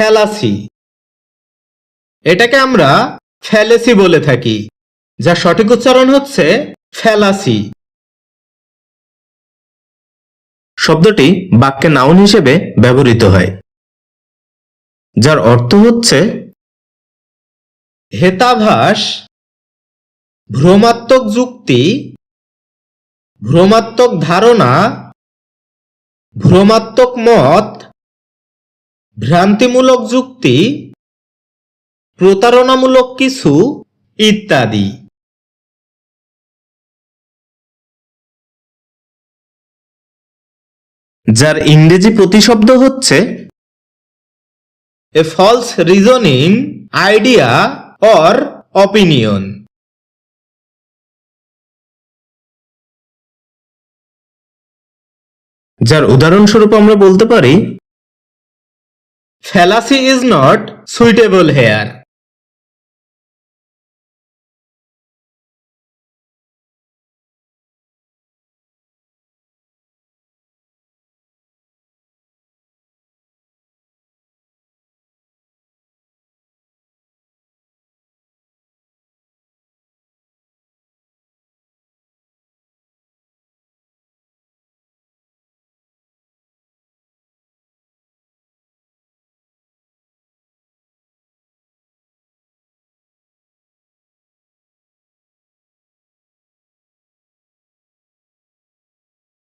Fallacy এটাকে আমরা ফ্যালেসি বলে থাকি, যার সঠিক উচ্চারণ হচ্ছে ফ্যালাসি শব্দটি বাক্যে নাউন হিসেবে ব্যবহৃত হয়, যার অর্থ হচ্ছে হেতাভাস, ভ্রমাত্মক যুক্তি, ভ্রমাত্মক ধারণা, ভ্রমাত্মক মত ভ্রান্তিমূলক যুক্তি, প্রতারণামূলক কিছু ইত্যাদি। যার ইংরেজি প্রতিশব্দ হচ্ছে a false reasoning idea or opinion যার উদাহরণস্বরূপ আমরা বলতে পারি Fallacy is not suitable here.